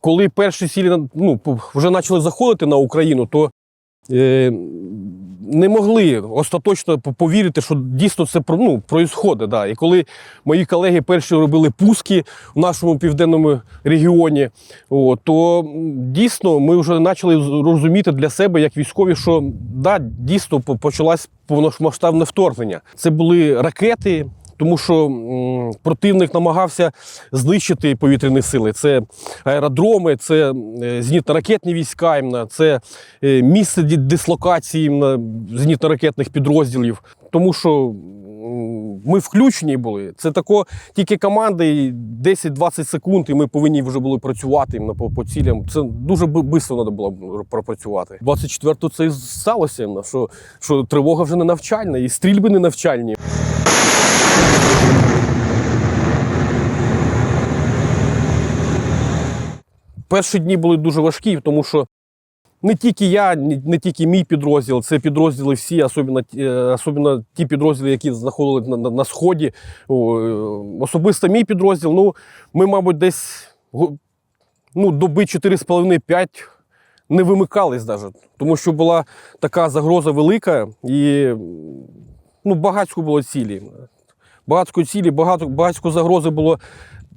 Коли перші сілі ну, вже почали заходити на Україну, то е, не могли остаточно по- повірити, що дійсно це ну, проїсходить. Да. І коли мої колеги перші робили пуски в нашому південному регіоні, о, то дійсно ми вже почали розуміти для себе, як військові, що да, дійсно по- почалось повномасштабне вторгнення. Це були ракети. Тому що противник намагався знищити повітряні сили. Це аеродроми, це е, зенітно-ракетні війська, іменно, це е, місце дислокації зенітно-ракетних підрозділів. Тому що ми включені були. Це тако тільки команди і 10-20 секунд, і ми повинні вже були працювати іменно по, по цілям. Це дуже швидко треба було пропрацювати. 24-го це і сталося, іменно, що, що тривога вже не навчальна, і стрільби не навчальні. Перші дні були дуже важкі, тому що не тільки я, не тільки мій підрозділ, це підрозділи всі, особливо, е, ті підрозділи, які знаходились на, на, на сході. Е, Особисто мій підрозділ, ну, ми, мабуть, десь ну, доби 4,5-5 не вимикались навіть, тому що була така загроза велика і ну, багатько було цілі. Багатько цілі, багато, багатько загрози було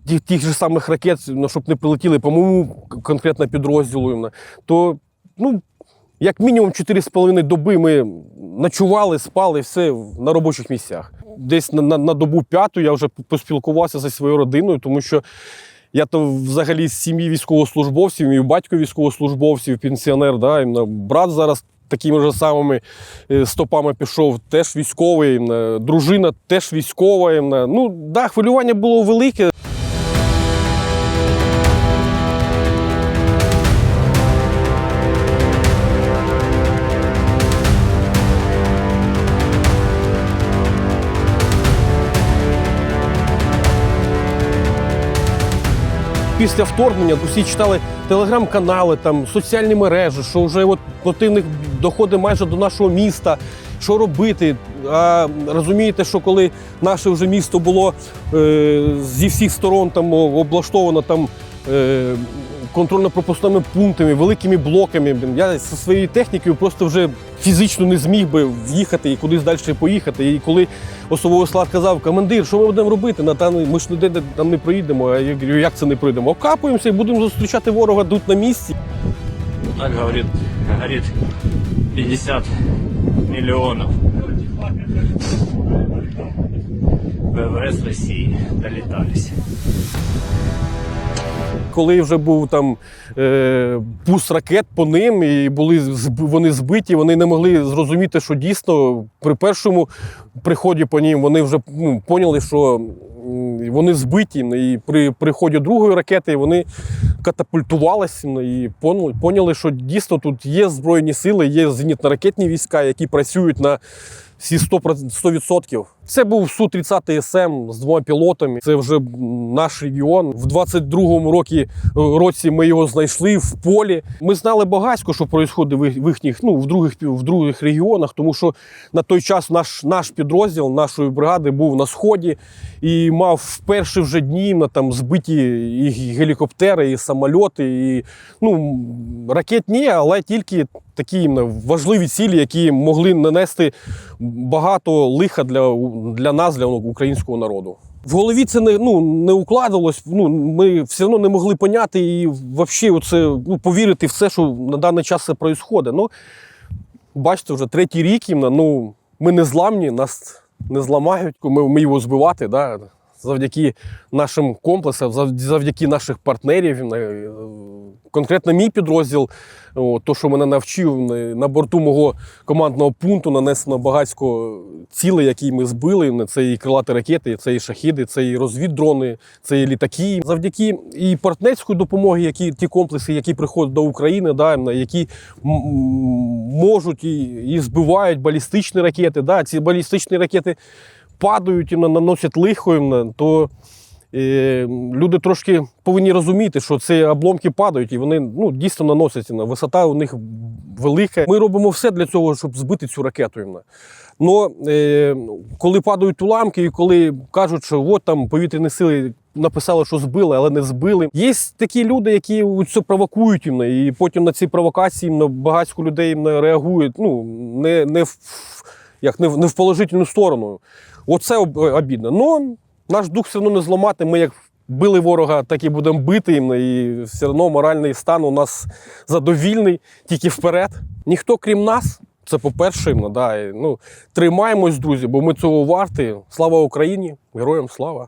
тих, тих же самих ракет, ну, щоб не прилетіли по моєму конкретно підрозділу. То, ну, як мінімум 4,5 доби ми ночували, спали, все на робочих місцях. Десь на, на, на добу п'яту я вже поспілкувався зі своєю родиною, тому що я то взагалі з сім'ї військовослужбовців, мій батько військовослужбовців, пенсіонер, да, брат зараз такими ж самими е, стопами пішов, теж військовий, дружина теж військова. Ну, да, хвилювання було велике. Після вторгнення усі читали телеграм-канали, там соціальні мережі, що вже от противник доходить майже до нашого міста. Що робити? А розумієте, що коли наше вже місто було е, зі всіх сторон там облаштовано там е, контрольно-пропускними пунктами, великими блоками. Я зі своєю технікою просто вже фізично не зміг би в'їхати і кудись далі поїхати. І коли особовий склад казав, командир, що ми будемо робити? На даний ми ж ніде там не проїдемо. А я говорю, як це не пройдемо? Окапуємося і будемо зустрічати ворога тут на місці. Так говорит, горит 50 миллионов. ВВС России долетались. Коли вже був там е, пус ракет по ним, і були вони збиті, вони не могли зрозуміти, що дійсно при першому приході по ним вони вже ну, поняли, що вони збиті. І при приході другої ракети вони катапультувалися і поняли, що дійсно тут є збройні сили, є зенітно-ракетні війська, які працюють на всі 100%. 100%. Це був Су-30 СМ з двома пілотами. Це вже наш регіон. В 22-му році, році ми його знайшли в полі. Ми знали багатько, що відбувається в їхніх, ну, в других, в других регіонах, тому що на той час наш, наш підрозділ нашої бригади був на сході і мав в перші вже дні на там збиті і гелікоптери, і самольоти, і ну, ракет ні, але тільки такі важливі цілі, які могли нанести багато лиха для, для нас, для українського народу. В голові це не, ну, не укладалось. Ну, ми все одно не могли поняти і взагалі оце, ну, повірити в все, що на даний час це відбувається. Ну, бачите, вже третій рік ну, ми не зламні, нас не зламають, ми вміємо збивати. Да? Завдяки нашим комплексам, зав- завдяки наших партнерів. е, Конкретно мій підрозділ, то, що мене навчив на- борту мого командного пункту, нанесено багатько цілей, які ми збили. Це і крилаті ракети, це і шахіди, це і розвіддрони, це і літаки. Завдяки і партнерської допомоги, які ті комплекси, які приходять до України, да, які можуть і, і збивають балістичні ракети. Да, ці балістичні ракети падають і наносять лихо, їм, то е, люди трошки повинні розуміти, що ці обломки падають і вони ну, дійсно наносять. їм, Висота у них велика. Ми робимо все для цього, щоб збити цю ракету. їм. Но е, коли падають уламки, і коли кажуть, що от там повітряні сили написали, що збили, але не збили. Є такі люди, які це провокують іменно, і потім на ці провокації іменно, багатько людей іменно реагують. Ну не, не як не в, не в положительну сторону. Оце об- обідно. Ну наш дух все одно не зламати. Ми як били ворога, так і будемо бити їм. і все одно моральний стан у нас задовільний, тільки вперед. Ніхто крім нас. Це по-перше, ну, да, ну, тримаємось, друзі, бо ми цього варті. Слава Україні! Героям слава!